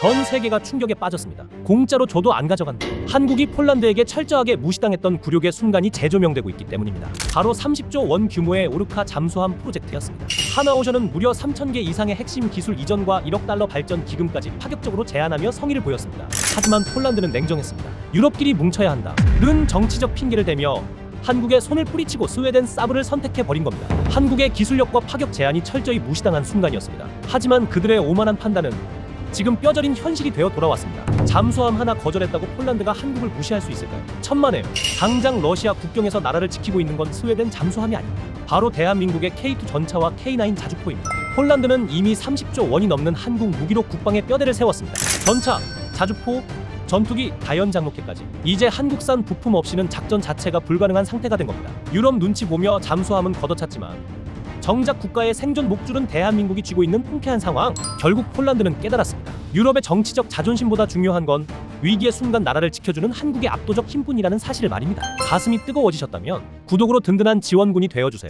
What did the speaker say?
전 세계가 충격에 빠졌습니다. 공짜로 줘도 안 가져간다. 한국이 폴란드에게 철저하게 무시당했던 굴욕의 순간이 재조명되고 있기 때문입니다. 바로 30조 원 규모의 오르카 잠수함 프로젝트였습니다. 하나오션은 무려 3,000개 이상의 핵심 기술 이전과 1억 달러 발전 기금까지 파격적으로 제안하며 성의를 보였습니다. 하지만 폴란드는 냉정했습니다. 유럽끼리 뭉쳐야 한다. 는 정치적 핑계를 대며 한국의 손을 뿌리치고 스웨덴 사브를 선택해 버린 겁니다. 한국의 기술력과 파격 제한이 철저히 무시당한 순간이었습니다. 하지만 그들의 오만한 판단은 지금 뼈저린 현실이 되어 돌아왔습니다. 잠수함 하나 거절했다고 폴란드가 한국을 무시할 수 있을까요? 천만에요. 당장 러시아 국경에서 나라를 지키고 있는 건 스웨덴 잠수함이 아닙니다. 바로 대한민국의 K2 전차와 K9 자주포입니다. 폴란드는 이미 30조 원이 넘는 한국 무기로 국방에 뼈대를 세웠습니다. 전차, 자주포, 전투기, 다연 장로켓까지 이제 한국산 부품 없이는 작전 자체가 불가능한 상태가 된 겁니다. 유럽 눈치 보며 잠수함은 걷어찼지만 정작 국가의 생존 목줄은 대한민국이 쥐고 있는 통쾌한 상황. 결국 폴란드는 깨달았습니다. 유럽의 정치적 자존심보다 중요한 건 위기의 순간 나라를 지켜주는 한국의 압도적 힘뿐이라는 사실을 말입니다. 가슴이 뜨거워지셨다면 구독으로 든든한 지원군이 되어주세요.